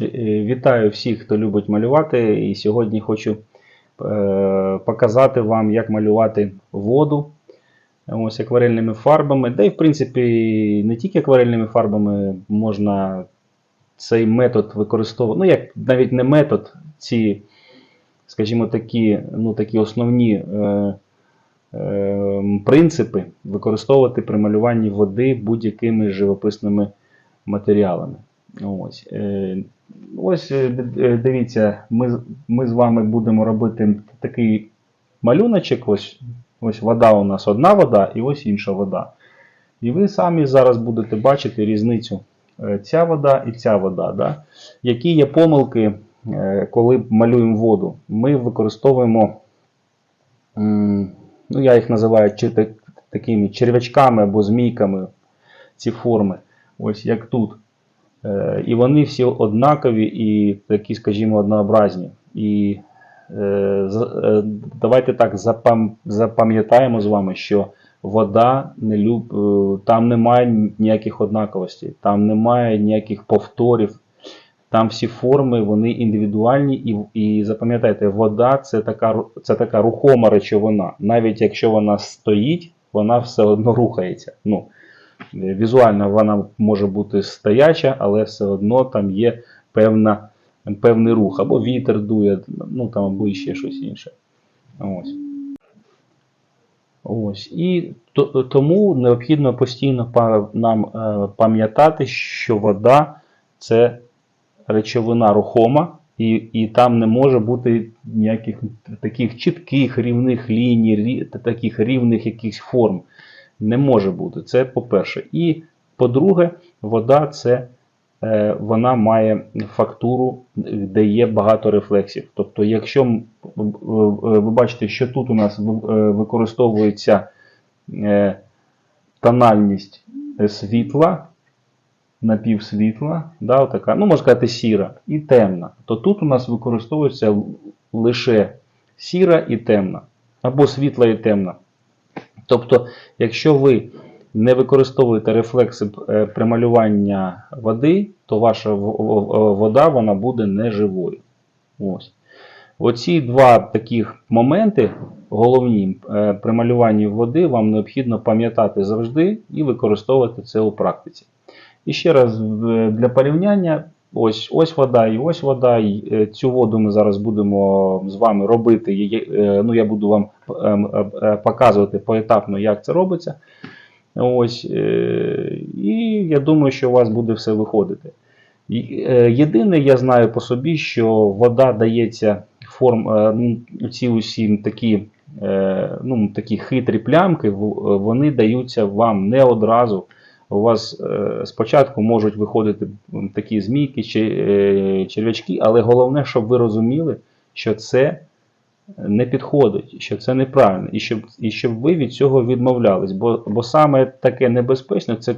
Е, Вітаю всіх, хто любить малювати. І сьогодні хочу е, показати вам, як малювати воду ось акварельними фарбами. Да і, в принципі, не тільки акварельними фарбами можна цей метод використовувати. Ну, як навіть не метод, ці, скажімо, такі, ну, такі основні е, е, принципи використовувати при малюванні води будь-якими живописними матеріалами. Ось, е, ось е, е, дивіться, ми, ми з вами будемо робити такий малюночок. Ось, ось вода у нас одна вода і ось інша вода. І ви самі зараз будете бачити різницю ця вода і ця вода. Да? Які є помилки, коли малюємо воду? Ми використовуємо, ну я їх називаю такими черв'ячками або змійками ці форми. Ось як тут. Е, І вони всі однакові і такі, скажімо, однообразні. І е, е, давайте так запам- запам'ятаємо з вами, що вода не люб, там немає ніяких однаковостей, там немає ніяких повторів. Там всі форми вони індивідуальні, і, і запам'ятайте, вода це така, це така рухома речовина. Навіть якщо вона стоїть, вона все одно рухається. Ну, Візуально вона може бути стояча, але все одно там є певна, певний рух. Або вітер дує, ну там або ще щось інше. Ось. Ось. І тому необхідно постійно нам е, пам'ятати, що вода це речовина рухома, і, і там не може бути ніяких таких чітких рівних ліній, таких рівних якихось форм не може бути. Це по-перше. І по-друге, вода це е, вона має фактуру, де є багато рефлексів. Тобто, якщо ви бачите, що тут у нас е, використовується е, тональність світла, напівсвітла, да, така, ну, можна сказати, сіра і темна, то тут у нас використовується лише сіра і темна, або світла і темна. Тобто, якщо ви не використовуєте рефлекси е, при малюванні води, то ваша вода вона буде неживою. Ось. Оці два таких моменти головні е, при малюванні води вам необхідно пам'ятати завжди і використовувати це у практиці. І ще раз для порівняння: ось, ось вода і ось вода. І, е, Цю воду ми зараз будемо з вами робити. Е, Ну, я буду вам ем, е, е, показувати поетапно, як це робиться. Ось, і я думаю, що у вас буде все виходити. Єдине, я знаю по собі, що вода дається форм, ну, ці усі такі, ну, такі хитрі плямки, вони даються вам не одразу. У вас е, спочатку можуть виходити такі змійки чи е, черв'ячки, але головне, щоб ви розуміли, що це не підходить, що це неправильно, і щоб, і щоб ви від цього відмовлялись. Бо, бо саме таке небезпечне, це е,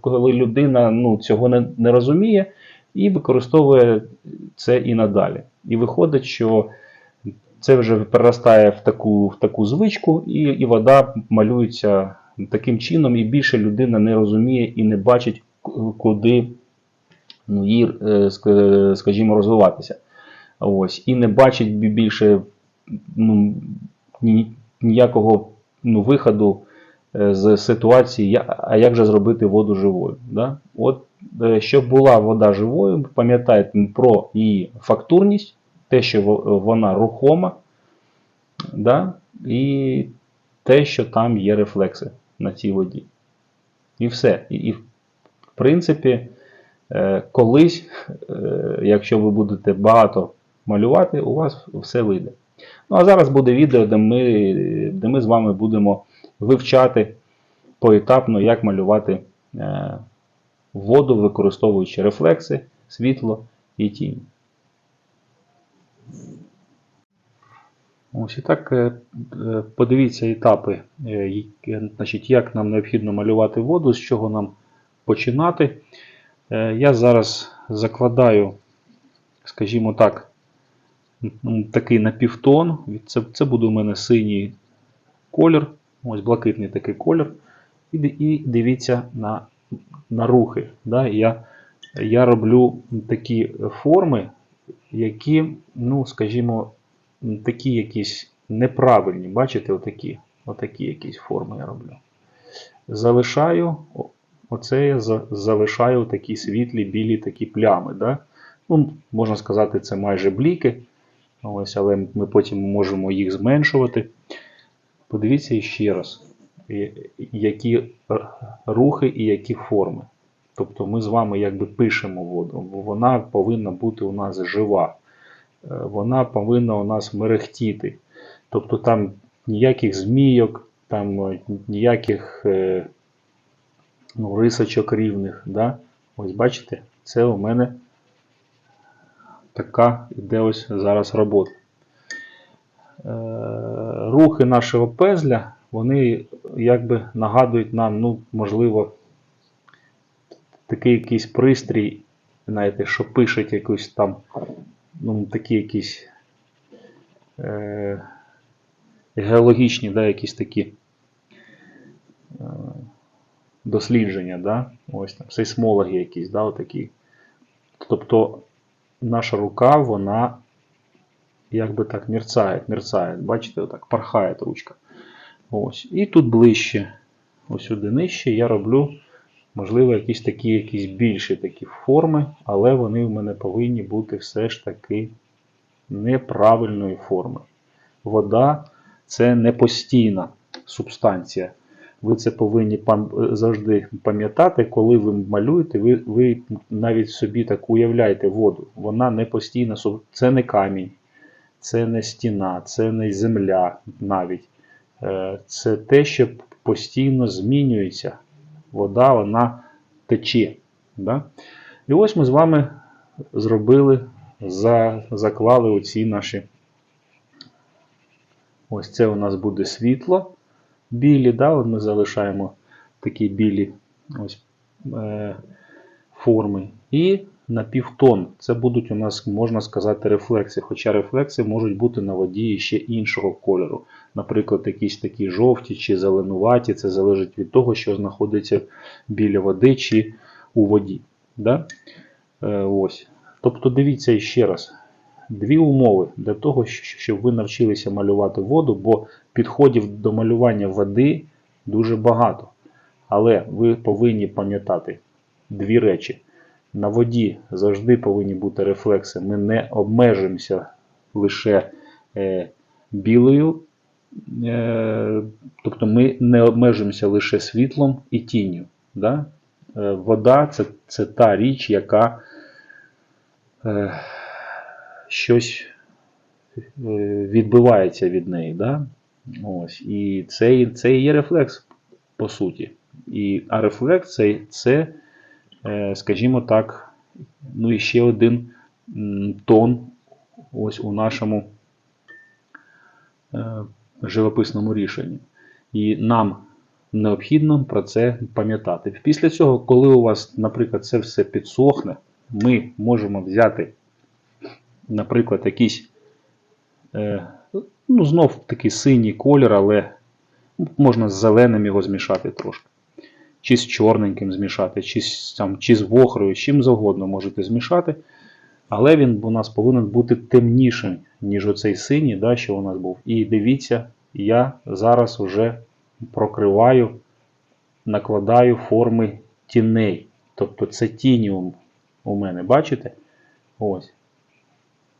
коли людина ну, цього не, не розуміє і використовує це і надалі. І виходить, що це вже переростає в таку, в таку звичку, і, і вода малюється таким чином, і більше людина не розуміє і не бачить, куди ну, їй, е, скажімо, розвиватися. Ось, і не бачить більше ну, ніякого ну, виходу е, з ситуації, а як же зробити воду живою. Да? От, е, щоб була вода живою, пам'ятайте про її фактурність, те, що вона рухома, да? і те, що там є рефлекси на цій воді. І все. І, і в принципі, е, колись, е, якщо ви будете багато малювати, у вас все вийде. Ну а зараз буде відео, де ми, де ми з вами будемо вивчати поетапно, як малювати е, воду, використовуючи рефлекси, світло і тінь. Ось і так е, е, подивіться етапи, е, значить, як нам необхідно малювати воду, з чого нам починати. Я зараз закладаю, скажімо так, такий напівтон. Це, це буде у мене синій колір, ось блакитний такий колір. І, і дивіться на, на рухи. Да? Я я роблю такі форми, які, ну, скажімо, такі якісь неправильні. Бачите, отакі, отакі якісь форми я роблю. Залишаю, оце я залишаю такі світлі, білі такі плями. Да? Ну, можна сказати, це майже бліки. Ось, але ми потім можемо їх зменшувати. Подивіться ще раз, які рухи і які форми. Тобто ми з вами якби пишемо воду. Вона повинна бути у нас жива. Е, Вона повинна у нас мерехтіти. Тобто там ніяких змійок, там е, ніяких е, ну, рисочок рівних. Да? Ось бачите, це у мене така іде ось зараз робота. Рухи нашого пезля, вони якби нагадують нам, ну, можливо, такий якийсь пристрій, знаєте, що пишуть якусь там, ну, такі якісь е, геологічні, да, якісь такі е, дослідження, да? ось там, сейсмологи якісь, да, отакі. Тобто наша рука, вона якби так мерцає, мерцає. Бачите, отак порхає ручка. Ось. І тут ближче, ось сюди нижче, я роблю, можливо, якісь такі якісь більші такі форми, але вони в мене повинні бути все ж таки неправильної форми. Вода це не постійна субстанція. Ви це повинні завжди пам'ятати, коли ви малюєте, ви, ви навіть собі так уявляєте воду. Вона не постійна, це не камінь, це не стіна, це не земля навіть. Е, Це те, що постійно змінюється. Вода, вона тече. Да? І ось ми з вами зробили, за, заклали оці наші. Ось це у нас буде світло. Білі, да? ми залишаємо такі білі ось, е, форми. І на півтон. Це будуть у нас, можна сказати, рефлекси. Хоча рефлекси можуть бути на воді ще іншого кольору. Наприклад, якісь такі жовті чи зеленуваті. Це залежить від того, що знаходиться біля води чи у воді. Да? Е, ось. Тобто дивіться ще раз. Дві умови для того, щоб ви навчилися малювати воду, бо підходів до малювання води дуже багато. Але ви повинні пам'ятати дві речі. На воді завжди повинні бути рефлекси. Ми не обмежуємося лише е, білою, е, тобто ми не обмежуємося лише світлом і тінню. Да? Е, вода це, це та річ, яка е, щось е, відбивається від неї. Да? Ось. І це, це і є рефлекс, по суті. І, а рефлекс це, це скажімо так, ну і ще один тон ось у нашому е, живописному рішенні. І нам необхідно про це пам'ятати. Після цього, коли у вас, наприклад, це все підсохне, ми можемо взяти, наприклад, якийсь, е, ну, знов такий синій колір, але можна з зеленим його змішати трошки. Чи з чорненьким змішати, чи з, там, чи з вохрою, чим завгодно можете змішати. Але він у нас повинен бути темнішим, ніж оцей синій, да, що у нас був. І дивіться, я зараз вже прокриваю, накладаю форми тіней. Тобто це тіні у- у мене, бачите? Ось.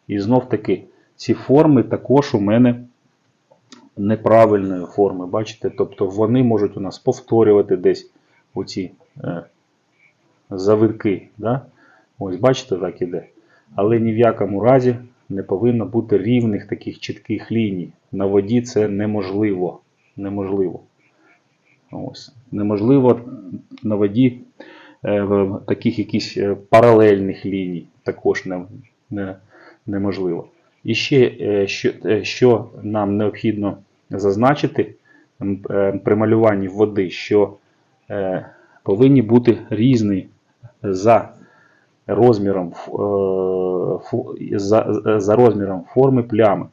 І знов таки, ці форми також у мене неправильної форми, бачите? Тобто вони можуть у нас повторювати десь оці е, завитки. Да? Ось, бачите, так іде. Але ні в якому разі не повинно бути рівних таких чітких ліній. На воді це неможливо. Неможливо. Ось. Неможливо на воді е, таких якісь е, паралельних ліній також не, не, неможливо. І ще, е, що, е, що нам необхідно зазначити е, при малюванні води, що повинні бути різні за розміром, е, за, за розміром форми плями.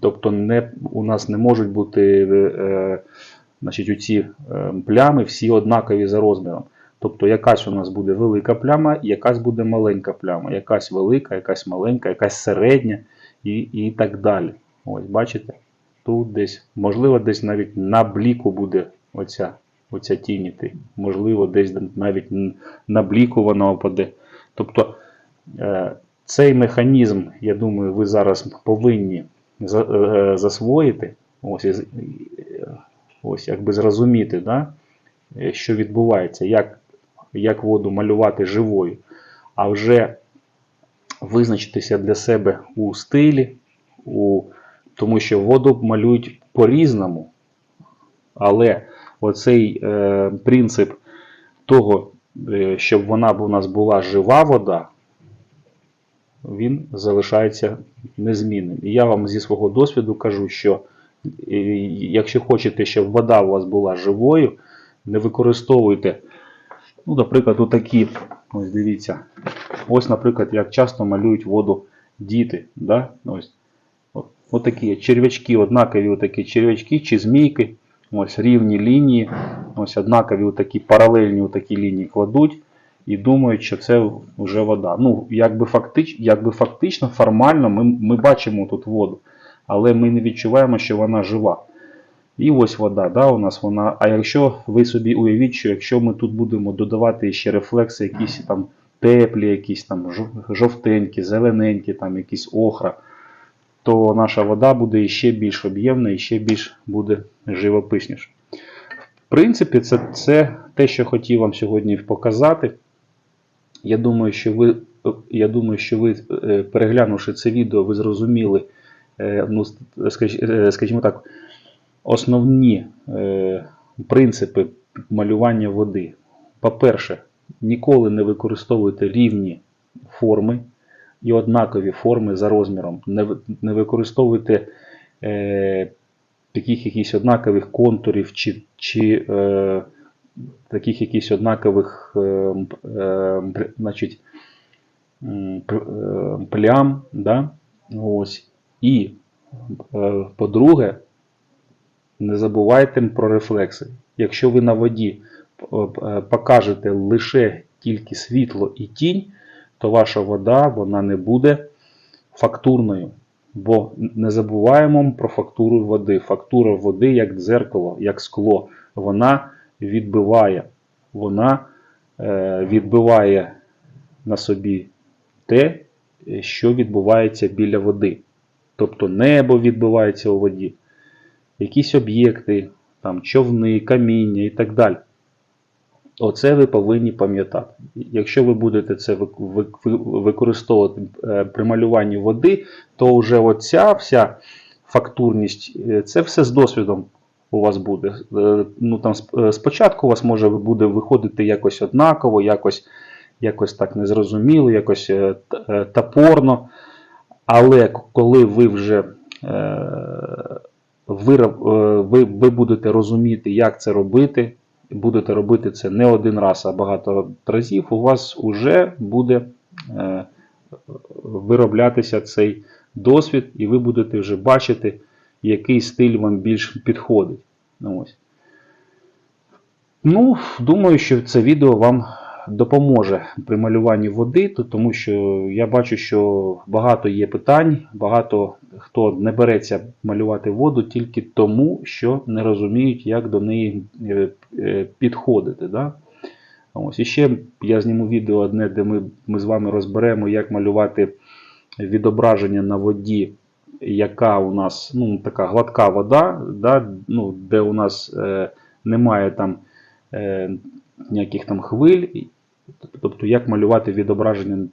Тобто не, у нас не можуть бути е, значить, оці е, плями всі однакові за розміром. Тобто якась у нас буде велика пляма, якась буде маленька пляма, якась велика, якась маленька, якась середня і, і так далі. Ось, бачите? Тут десь, можливо, десь навіть на бліку буде оця, оця тінь іти. Можливо, десь навіть н- на бліку вона опаде. Тобто е, цей механізм, я думаю, ви зараз повинні е, засвоїти. Ось, е, ось якби зрозуміти, да? що відбувається, як, як воду малювати живою, а вже визначитися для себе у стилі, у, тому що воду малюють по-різному. Але оцей е, принцип того, е, щоб вона у нас була жива вода, він залишається незмінним. І я вам зі свого досвіду кажу, що е, якщо хочете, щоб вода у вас була живою, не використовуйте, ну, наприклад, отакі, ось дивіться, ось, наприклад, як часто малюють воду діти. Да? Ось, от, отакі черв'ячки, однакові отакі черв'ячки чи змійки, ось рівні лінії, ось однакові отакі паралельні отакі лінії кладуть і думають, що це вже вода. Ну, якби, фактич, якби фактично, формально ми, ми бачимо тут воду, але ми не відчуваємо, що вона жива. І ось вода, да, у нас вона. А якщо ви собі уявіть, що якщо ми тут будемо додавати ще рефлекси, якісь там теплі, якісь там жовтенькі, зелененькі, там якісь охра, то наша вода буде ще більш об'ємна і ще більш буде живописніша. В принципі, це, це те, що хотів вам сьогодні показати. Я думаю, що ви, я думаю, що ви, е, переглянувши це відео, ви зрозуміли, е, ну, е, скажімо так, основні принципи малювання води. По-перше, ніколи не використовуйте рівні форми і однакові форми за розміром. Не, ви- не використовуйте е, таких якісь однакових контурів чи, чи е, таких якісь однакових е, е, значить, е, плям. Да? Ось. І, е, по-друге, не забувайте про рефлекси. Якщо ви на воді е, е, покажете лише тільки світло і тінь, то ваша вода вона не буде фактурною. Бо не забуваємо про фактуру води. Фактура води як дзеркало, як скло. Вона відбиває. Вона е, відбиває на собі те, що відбувається біля води. Тобто небо відбивається у воді, якісь об'єкти, там, човни, каміння і так далі. Оце ви повинні пам'ятати. Якщо ви будете це вик- вик- ви- використовувати е, при малюванні води, то вже оця вся фактурність, е, це все з досвідом у вас буде. Е, Ну, там, спочатку у вас може буде виходити якось однаково, якось, якось так незрозуміло, якось топорно. Але коли ви вже ви, ви будете розуміти, як це робити, будете робити це не один раз, а багато разів, у вас вже буде е, вироблятися цей досвід, і ви будете вже бачити, який стиль вам більш підходить. Ну, Ось. Ну, думаю, що це відео вам допоможе при малюванні води, тому що я бачу, що багато є питань, багато хто не береться малювати воду тільки тому, що не розуміють, як до неї е, е, підходити. Да? Ось. І ще я зніму відео одне, де ми, ми з вами розберемо, як малювати відображення на воді, яка у нас ну, така гладка вода, да? ну, де у нас е, немає там е, ніяких там хвиль. Тобто, як малювати відображення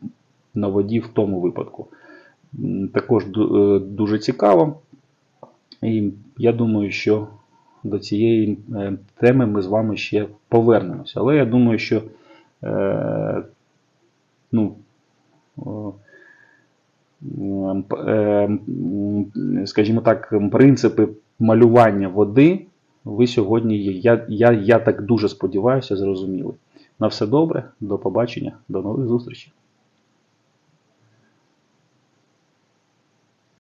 на воді в тому випадку. Також е, дуже цікаво. І я думаю, що до цієї е, теми ми з вами ще повернемося. Але я думаю, що е, ну, о, е, скажімо так, принципи малювання води ви сьогодні, я, я, я так дуже сподіваюся, зрозуміли. На все добре, до побачення, до нових зустрічей.